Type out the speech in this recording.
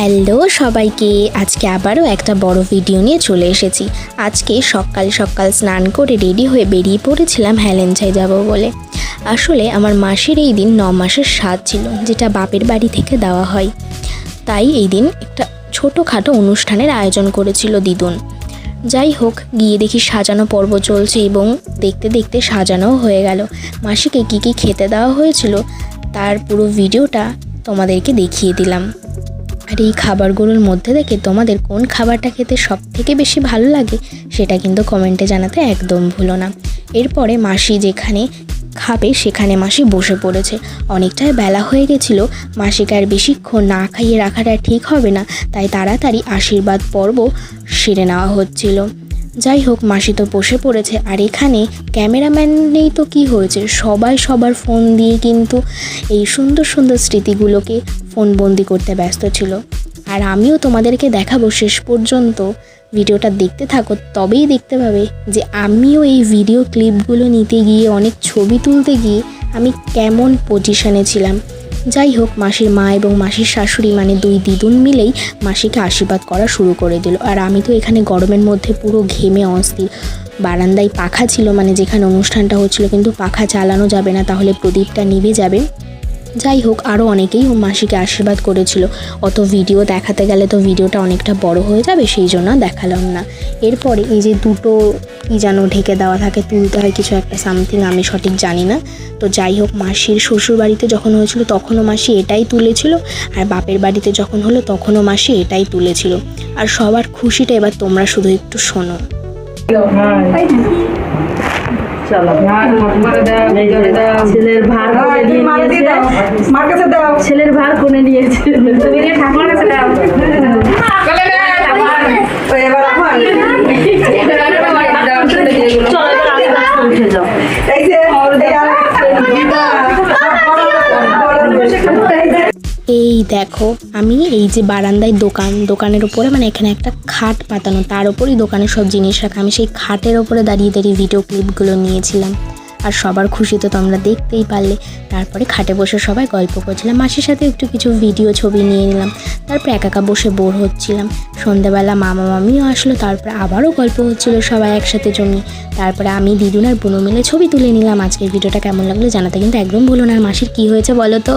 Hello সবাইকে, আজকে আবারও একটা বড় ভিডিও নিয়ে চলে এসেছি। আজকে সকাল সকাল স্নান করে রেডি হয়ে বেরিয়ে পড়েছিলাম হ্যালেঞ্চাই যাব বলে। আসলে আমার মাসির এই দিন ন মাসের স্বাদ ছিল, যেটা বাপের বাড়ি থেকে দেওয়া হয়। তাই এই দিন একটা ছোটোখাটো অনুষ্ঠানের আয়োজন করেছিল দিদুন। যাই হোক, গিয়ে দেখি সাজানো পর্ব চলছে এবং দেখতে দেখতে সাজানোও হয়ে গেল। মাসিকে কী কী খেতে দেওয়া হয়েছিল, তার পুরো ভিডিওটা তোমাদেরকে দেখিয়ে দিলাম। আর এই খাবারগুলোর মধ্যে থেকে তোমাদের কোন খাবারটা খেতে সব থেকে বেশি ভালো লাগে সেটা কিন্তু কমেন্টে জানাতে একদম ভুলো না। এরপরে মাসি যেখানে খাবে সেখানে মাসি বসে পড়েছে। অনেকটাই বেলা হয়ে গেছিল, মাসিকে আর বেশিক্ষণ না খাইয়ে রাখাটা ঠিক হবে না, তাই তাড়াতাড়ি আশীর্বাদ পর্ব সেরে নেওয়া হচ্ছিল। যাই হোক, মাসি তো বসে পড়েছে। আর এখানে ক্যামেরাম্যান নেই তো কি হয়েছে? সবাই সবার ফোন দিয়ে কিন্তু এই সুন্দর সুন্দর স্মৃতিগুলোকে ফোনবন্দি করতে ব্যস্ত ছিল। আর আমিও তোমাদেরকে দেখাবো শেষ পর্যন্ত ভিডিওটা দেখতে থাকো, তবেই দেখতে পাবে যে আমিও এই ভিডিও ক্লিপগুলো নিতে গিয়ে, অনেক ছবি তুলতে গিয়ে আমি কেমন পজিশনে ছিলাম। যাই হোক, মাসির মা এবং মাসির শাশুড়ি মানে দুই দিদুন মিলেই মাসিকে আশীর্বাদ করা শুরু করে দিল। আর আমি তো এখানে গরমের মধ্যে পুরো ঘেমে অস্থির। বারান্দায় পাখা ছিল মানে যেখানে অনুষ্ঠানটা হচ্ছিল, কিন্তু পাখা চালানো যাবে না, তাহলে প্রদীপটা নিভে যাবে। যাই হোক আরও অনেকেই মাসিকে আশীর্বাদ করেছিল। অত ভিডিও দেখাতে গেলে তো ভিডিওটা অনেকটা বড় হয়ে যাবে, সেই জন্য দেখালাম না। এরপরে এই যে দুটো কি যেন ঢেকে দেওয়া থাকে, তুলতে হয় কিছু একটা সামথিং আমি সঠিক জানি না। তো যাই হোক, মাসির শ্বশুর বাড়িতে যখন হয়েছিল, তখনও মাসি এটাই তুলেছিল। আর বাপের বাড়িতে যখন হলো, তখনও মাসি এটাই তুলেছিল। আর সবার খুশিটা এবার তোমরা শুধু একটু শোনো। চলো ছেলের ভার কোনে নিয়েছে। মার কাছে দাও। ছেলের ভার কোনে নিয়েছে। তুমি কাছে দাও। এবার চলো এই যে এই আর- এই দেখো, আমি এই যে বারান্দায় দোকান, দোকানের উপরে মানে এখানে একটা খাট পাতানো, তার উপরেই দোকানের সব জিনিস রাখা। আমি সেই খাটের ওপরে দাঁড়িয়ে দাঁড়িয়ে ভিডিও ক্লিপগুলো নিয়েছিলাম। আর সবার খুশি তো তোমরা দেখতেই পারলে। তারপরে খাটে বসে সবাই গল্প করছিলাম। মাসির সাথে একটু কিছু ভিডিও ছবি নিয়ে নিলাম। তারপরে একা একা বসে বোর হচ্ছিলাম। সন্ধ্যাবেলা মামা মামিও আসলো, তারপরে আবারও গল্প হচ্ছিল সবাই একসাথে জমি তারপরে আমি, দিদুন আর বুনো মিলে ছবি তুলে নিলাম। আজকের ভিডিওটা কেমন লাগল জানাতে কিন্তু একদম ভুলো না। আর মাসির কী হয়েছে বলো তো?